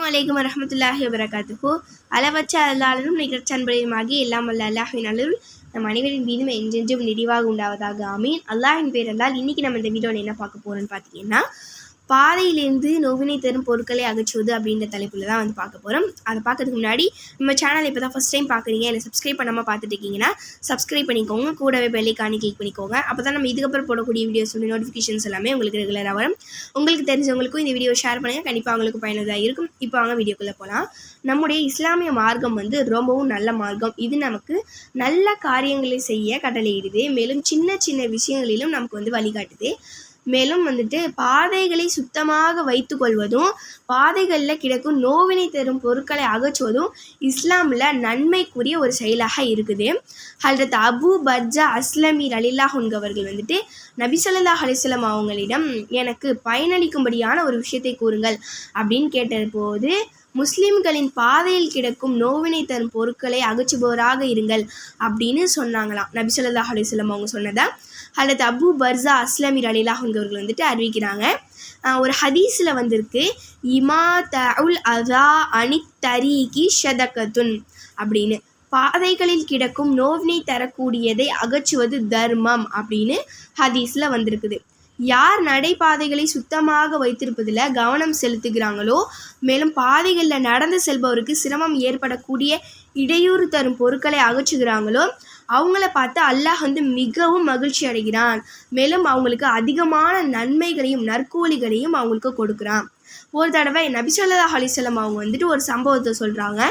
அஸ்ஸலாமு அலைக்கும் வரமத்துல்லாஹி வபரகாத்துஹு அளவற்ற அல்லாலும் நிகழ்ச்சன்பதையுமாகி எல்லாம் அல்ல அல்லாஹின் அளவில் நம் அனைவரின் மீதும் என்றென்றும் நிறைவாக உண்டாவதாக. ஆமீன். அல்லாஹின் பேரல்லால் இன்னைக்கு நம்ம இந்த வீடியோவில் என்ன பார்க்க போறோம்னு பார்த்தீங்கன்னா பாதையிலேருந்து நோவினை தரும் பொருட்களை அகற்றுவது அப்படின்ற தலைப்பில் தான் வந்து பார்க்க போகிறோம் அதை பார்க்கறதுக்கு முன்னாடி நம்ம சேனல் இப்போ தான் ஃபஸ்ட் டைம் பார்க்குறீங்க என்னை சப்ஸ்கிரைப் பண்ணாமல் பார்த்துட்டு இருக்கீங்கன்னா சப்ஸ்கிரைப் பண்ணிக்கோங்க. கூடவே பெல்லைக்கானி கிளிக் பண்ணிக்கோங்க. அப்போ தான் நம்ம இதுக்கப்புறம் போடக்கூடிய வீடியோஸ் வந்து நோட்டிஃபிகேஷன்ஸ் எல்லாமே உங்களுக்கு ரெகுலராக வரும். உங்களுக்கு தெரிஞ்சவங்களுக்கும் இந்த வீடியோ ஷேர் பண்ணுங்கள் கண்டிப்பாக அவங்களுக்கு பயனுள்ளதாக இருக்கும். இப்போ அவங்க வீடியோக்குள்ளே போகலாம் நம்முடைய இஸ்லாமிய மார்க்கம் வந்து ரொம்பவும் நல்ல மார்க்கம். இது நமக்கு நல்ல காரியங்களை செய்ய கட்டளையிடுது மேலும் சின்ன சின்ன விஷயங்களிலும் நமக்கு வந்து வழிகாட்டுது. மேலும் வந்துட்டு பாதைகளை சுத்தமாக வைத்துக்கொள்வதும் பாதைகளில் கிடக்கும் நோவினை தரும் பொருட்களை அகற்றுவதும் இஸ்லாமில் நன்மைக்குரிய ஒரு செயலாக இருக்குது. ஹல்ரத் அபு பர்ஜா அஸ்லமி அலில்லாஹ் உண்கவர்கள் வந்துட்டு நபிசல்லா அலிஸ்லாம் அவங்களிடம் எனக்கு பயனளிக்கும்படியான ஒரு விஷயத்தை கூறுங்கள் அப்படின்னு கேட்ட போது முஸ்லிம்களின் பாதையில் கிடக்கும் நோவினை தரும் பொருட்களை அகற்றுபவராக இருங்கள் அப்படின்னு சொன்னாங்களாம். நபி சொல்லா அலிஸ்லாம் அவங்க சொன்னதை. அல்லது அபு பர்சா அஸ்லமிர் அலிலாஹ் வந்துட்டு அறிவிக்கிறாங்க. ஒரு ஹதீஸில் வந்திருக்கு. இமா தவுல் அதா அனி தரீகி ஷதகத்துன் அப்படின்னு. பாதைகளில் கிடக்கும் நோவினை தரக்கூடியதை அகற்றுவது தர்மம் அப்படின்னு ஹதீஸில் வந்திருக்குது. யார் நடைபாதைகளை சுத்தமாக வைத்திருப்பதில் கவனம் செலுத்துகிறாங்களோ மேலும் பாதைகளில் நடந்து செல்பவருக்கு சிரமம் ஏற்படக்கூடிய இடையூறு தரும் பொருட்களை அகற்றுகிறாங்களோ அவங்கள பார்த்து அல்லாஹ் வந்து மிகவும் மகிழ்ச்சி அடைகிறான். மேலும் அவங்களுக்கு அதிகமான நன்மைகளையும் நற்கூலிகளையும் அவங்களுக்கு கொடுக்குறான். ஒரு தடவை நபிசல்லா அலிசல்லம் அவங்க வந்துட்டு ஒரு சம்பவத்தை சொல்கிறாங்க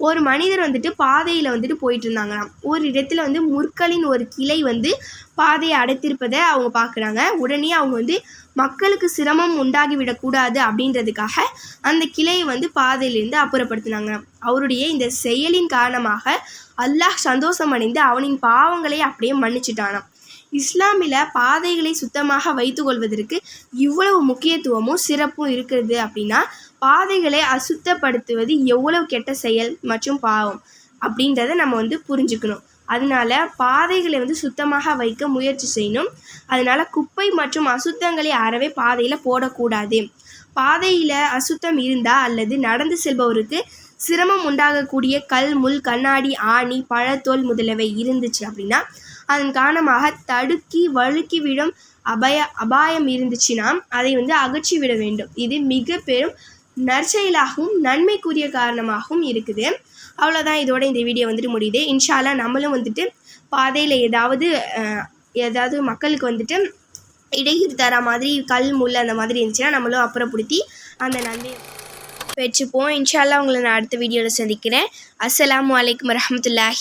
ஒரு மனிதர் வந்துட்டு பாதையில் வந்துட்டு போயிட்டு இருந்தாங்களாம் ஒரு இடத்துல வந்து முற்களின் ஒரு கிளை வந்து பாதையை அடைத்திருப்பதை அவங்க பார்க்குறாங்க. உடனே அவங்க வந்து மக்களுக்கு சிரமம் உண்டாகிவிடக்கூடாது அப்படின்றதுக்காக அந்த கிளையை வந்து பாதையிலேருந்து அப்புறப்படுத்தினாங்க அவருடைய இந்த செயலின் காரணமாக அல்லாஹ் சந்தோஷம் அடைந்து அவனின் பாவங்களை அப்படியே மன்னிச்சிட்டானாம். இஸ்லாமில் பாதைகளை சுத்தமாக வைத்துக்கொள்வதற்கு இவ்வளவு முக்கியத்துவமும் சிறப்பும் இருக்கிறது அப்படின்னா பாதைகளை அசுத்தப்படுத்துவது எவ்வளவு கெட்ட செயல் மற்றும் பாவம் அப்படின்றத நம்ம வந்து புரிஞ்சுக்கணும். அதனால பாதைகளை வந்து சுத்தமாக வைக்க முயற்சி செய்யணும். அதனால குப்பை மற்றும் அசுத்தங்களை அறவே பாதையில் போடக்கூடாது. பாதையில் அசுத்தம் இருந்தால் அல்லது நடந்து செல்பவருக்கு சிரமம் உண்டாகக்கூடிய கல் முள் கண்ணாடி ஆணி பழத்தோல் முதலவை இருந்துச்சு அப்படின்னா அதன் காரணமாக தடுக்கி வழுக்கி விடும் அபய அபாயம் இருந்துச்சுன்னா அதை வந்து அகற்றி விட வேண்டும். இது மிக பெரும் நற்செயலாகவும் நன்மைக்குரிய காரணமாகவும் இருக்குது. அவ்வளோதான் இதோட இந்த வீடியோ வந்துட்டு முடியுது. இன்ஷால்லா நம்மளும் வந்துட்டு பாதையில் ஏதாவது ஏதாவது மக்களுக்கு வந்துட்டு இடையூறு தர மாதிரி கல் முள் அந்த மாதிரி இருந்துச்சுன்னா நம்மளும் அப்புறப்படுத்தி அந்த நன்மை வச்சுப்போம் இன்ஷால்லா உங்களை நான் அடுத்த வீடியோவில் சந்திக்கிறேன். அஸ்லாம் வலைக்கம் வரமத்துல்லாஹி